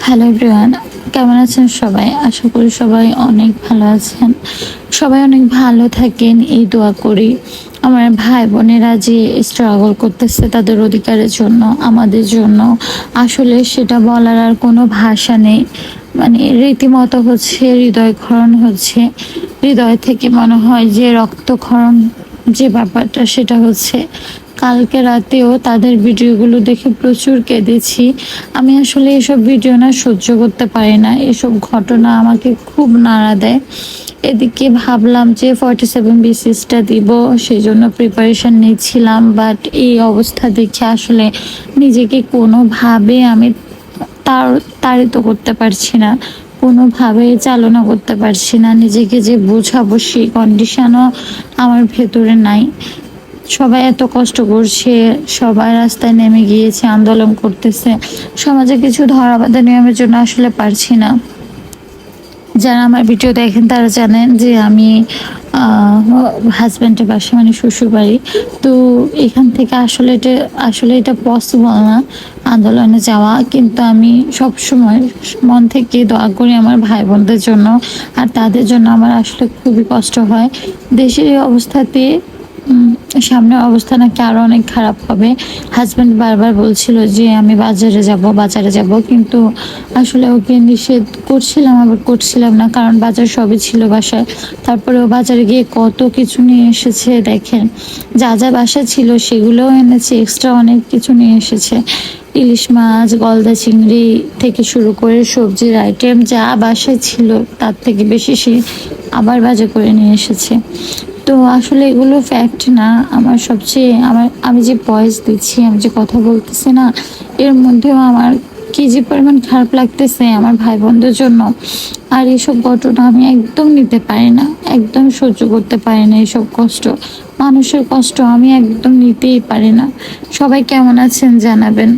Hello everyone কেমন আছেন সবাই? আশা করি সবাই অনেক ভালো আছেন। সবাই অনেক ভালো থাকেন, এই দোয়া করি। আমার ভাই বোনেরা যে স্ট্রাগল করতেছে তাদের অধিকারের জন্য, আমাদের জন্য, আসলে সেটা বলার আর কোনো ভাষা নেই। মানে রীতিমতো হচ্ছে হৃদয় ক্ষরণ হচ্ছে। হৃদয় থেকে মনে হয় যে রক্তক্ষরণ যে ব্যাপারটা, সেটা হচ্ছে কালকে রাতেও তাদের ভিডিওগুলো দেখে প্রচুর কেঁদেছি। আমি আসলে এসব ভিডিও না সহ্য করতে পারি না। এসব ঘটনা আমাকে খুব নাড়া দেয়। এদিকে ভাবলাম যে ফর্টি সেভেন বিসিসটা দিব সেই জন্য প্রিপারেশন নিচ্ছিলাম বাট এই অবস্থা দেখে আসলে নিজেকে কোনোভাবে আমি তার, তাড়িত করতে পারছি না। কোনোভাবে চালনা করতে পারছি না। নিজেকে যে বোঝাবো সেই কন্ডিশনও আমার ভেতরে নাই। সবাই এত কষ্ট করছে, সবাই রাস্তায় নেমে গিয়েছে, আন্দোলন করতেছে। সমাজে কিছু ধরাবাধা নিয়মের জন্য আসলে পারছি না। যারা আমার ভিডিও দেখেন, তারা জানেন যে আমি হাজব্যান্ডের বাসা মানে শ্বশুর বাড়ি তো এখান থেকে আসলে এটা আসলে এটা পসিবল না আন্দোলনে যাওয়া। কিন্তু আমি সব সময় মন থেকে দোয়া করি আমার ভাই বোনদের জন্য। আর তাদের জন্য আমার আসলে খুবই কষ্ট হয়। দেশের এই অবস্থাতে সামনের অবস্থা নাকি আরও অনেক খারাপ হবে। হাজব্যান্ড বারবার বলছিল যে, আমি বাজারে যাব বাজারে যাব। কিন্তু আসলে ওকে নিষেধ করছিলাম, আবার করছিলাম না। কারণ বাজার সবই ছিল বাসায়। তারপরে ও বাজারে গিয়ে কত কিছু নিয়ে এসেছে দেখেন। যা যা বাসা ছিল সেগুলোও এনেছে এক্সট্রা অনেক কিছু নিয়ে এসেছে। ইলিশ মাছ, গলদা চিংড়ি থেকে শুরু করে সবজির আইটেম যা বাসায় ছিল, তার থেকে বেশি সে আবার বাজার করে নিয়ে এসেছে। তো আসলে এগুলো ফ্যাক্ট না। আমার সবচেয়ে আমার, আমি যে ভয়েস দিচ্ছি, আমি যে কথা বলতেছি না, এর মধ্যেও আমার কি যে পরিমাণ খারাপ লাগতেছে আমার ভাই বোনদের জন্য। আর এসব ঘটনা আমি একদম নিতে পারি না, একদম সহ্য করতে পারি না এসব কষ্ট। মানুষের কষ্ট আমি একদম নিতেই পারি না। সবাই কেমন আছেন জানাবেন।